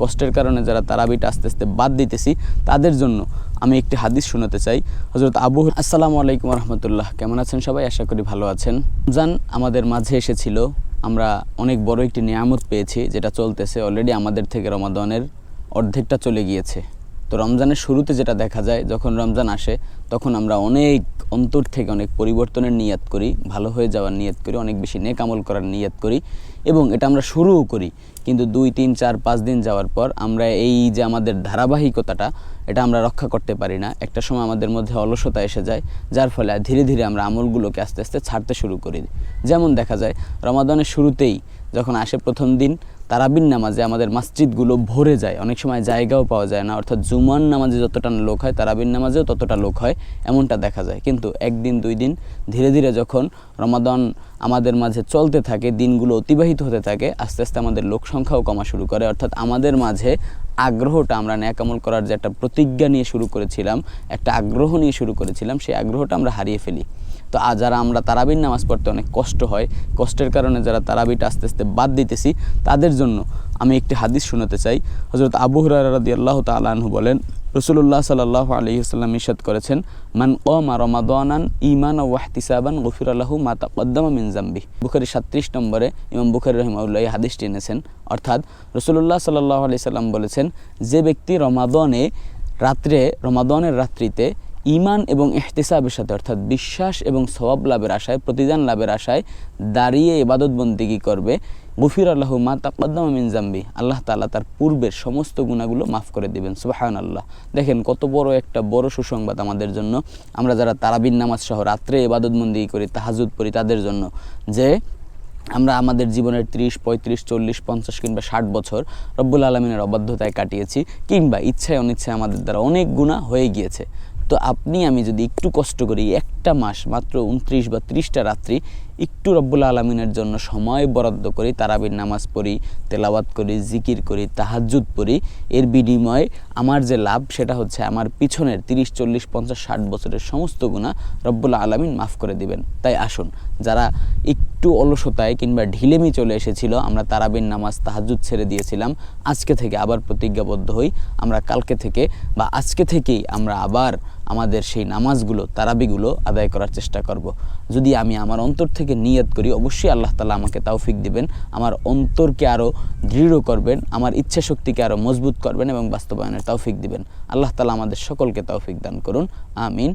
কষ্টের কারণে যারা তারাবিটা আস্তে আস্তে বাদ দিতেছি, তাদের জন্য আমি একটি হাদিস শোনাতে চাই। হজরত আবু আসসালামু আলাইকুম রহমতুল্লাহ কেমন আছেন সবাই? আশা করি ভালো আছেন। রমজান আমাদের মাঝে এসেছিল। আমরা অনেক বড় একটি নিয়ামত পেয়েছি, যেটা চলতেছে অলরেডি আমাদের থেকে রমাদানের অর্ধেকটা চলে গিয়েছে। তো রমজানের শুরুতে যেটা দেখা যায়, যখন রমজান আসে, তখন আমরা অনেক অন্তর থেকে অনেক পরিবর্তনের নিয়াত করি, ভালো হয়ে যাওয়ার নিয়াত করি, অনেক বেশি নেক আমল করার নিয়াত করি এবং এটা আমরা শুরুও করি। কিন্তু দুই, তিন, চার, পাঁচ দিন যাওয়ার পর আমরা এই যে আমাদের ধারাবাহিকতাটা, এটা আমরা রক্ষা করতে পারি না। একটা সময় আমাদের মধ্যে অলসতা এসে যায়, যার ফলে ধীরে ধীরে আমরা আমলগুলোকে আস্তে আস্তে ছাড়তে শুরু করি। যেমন দেখা যায়, রমাদানের শুরুতেই যখন আসে প্রথম দিন, তারাবিন নামাজে আমাদের মসজিদগুলো ভরে যায়। অনেক সময় জায়গাও পাওয়া যায় না, অর্থাৎ জুমান নামাজে যতটা লোক হয়, তারাবিন নামাজেও ততটা লোক হয়, এমনটা দেখা যায়। কিন্তু একদিন, দুই দিন, ধীরে ধীরে যখন রমাদান আমাদের মাঝে চলতে থাকে, দিনগুলো অতিবাহিত হতে থাকে, আস্তে আস্তে আমাদের লোক সংখ্যাও কমা শুরু করে। অর্থাৎ আমাদের মাঝে আগ্রহটা আমরা ন্যাকামল করার যে একটা প্রতিজ্ঞা নিয়ে শুরু করেছিলাম, একটা আগ্রহ নিয়ে শুরু করেছিলাম, সেই আগ্রহটা আমরা হারিয়ে ফেলি। তো আর যারা আমরা তারাবির নামাজ পড়তে অনেক কষ্ট হয়, কষ্টের কারণে যারা তারাবিটা আস্তে আস্তে বাদ দিতেছি, তাদের জন্য আমি একটি হাদিস শোনাতে চাই। হজরত আবু হরারদি আল্লাহ তালাহু বলেন রসুল্লাহ সাল্লাহ আলহিহাল্লাম ইশাদ করেছেন, মান ও কমা রমাদানান ইমান ও ওয়াহতিসাবান গফির আল্লাহু মাতা কদ্দামা মিন জাম্বি বুখারি সাত্রিশ নম্বরে ইমাম বুখারি রহিমাউল্লাহ এই হাদিসটি এনেছেন। অর্থাৎ রসুল্লাহ সাল্লাহ আলি সাল্লাম বলেছেন, যে ব্যক্তি রমাদনে রাত্রে, রমাদনের রাত্রিতে ইমান এবং এহতেসাবের সাথে, অর্থাৎ বিশ্বাস এবং সবাব লাভের আশায়, প্রতিদান লাভের আশায় দাঁড়িয়ে ইবাদত বন্দিগি করবে? গফির আল্লাহ মা তাকদ্দামা জাম্বি। আল্লাহ তালা তার পূর্বের সমস্ত গুণাগুলো মাফ করে দিবেন। সুবাহান আল্লাহ দেখেন কত বড় একটা বড় সুসংবাদ আমাদের জন্য। আমরা যারা তারাবিন নামাজ সহ রাত্রে ইবাদত বন্দিগি করি তাহাজুদ পড়ি তাদের জন্য। যে আমরা আমাদের জীবনের ত্রিশ, পঁয়ত্রিশ, চল্লিশ, পঞ্চাশ কিংবা ষাট বছর রব্বুল আলমিনের অবাধ্যতায় কাটিয়েছি কিংবা ইচ্ছায় অনিচ্ছায় আমাদের দ্বারা অনেক গুণা হয়ে গিয়েছে। তো আপনি, আমি যদি একটু কষ্ট করি, একটা মাস মাত্র উনত্রিশ বা ত্রিশটা রাত্রি একটু রব্বুল আলমিনের জন্য সময় বরাদ্দ করি, তারাবির নামাজ পড়ি, তেলাওয়াত করি, জিকির করি তাহাজুদ পড়ি, এর বিনিময়ে আমার যে লাভ সেটা হচ্ছে আমার পিছনের তিরিশ, চল্লিশ, পঞ্চাশ, ষাট বছরের সমস্ত গুণা রব্বুল আলমিন মাফ করে দিবেন। তাই আসুন, যারা একটু অলসতায় কিংবা ঢিলেমি চলে এসেছিল, আমরা তারাবির নামাজ তাহাজুদ ছেড়ে দিয়েছিলাম, আজকে থেকে আবার প্রতিজ্ঞাবদ্ধ হই। আমরা কালকে থেকে বা আজকে থেকেই আমরা আবার আমাদের সেই নামাজগুলো, তারাবিগুলো আদায় করার চেষ্টা করব। যদি আমি আমার অন্তর থেকে নিয়ত করি, অবশ্যই আল্লাহ তালা আমাকে তাওফিক দিবেন, আমার অন্তরকে আরও দৃঢ় করবেন, আমার ইচ্ছা শক্তিকে আরও মজবুত করবেন এবং বাস্তবায়নের তাওফিক দিবেন। আল্লাহ তালা আমাদের সকলকে তাওফিক দান করুন। আমিন।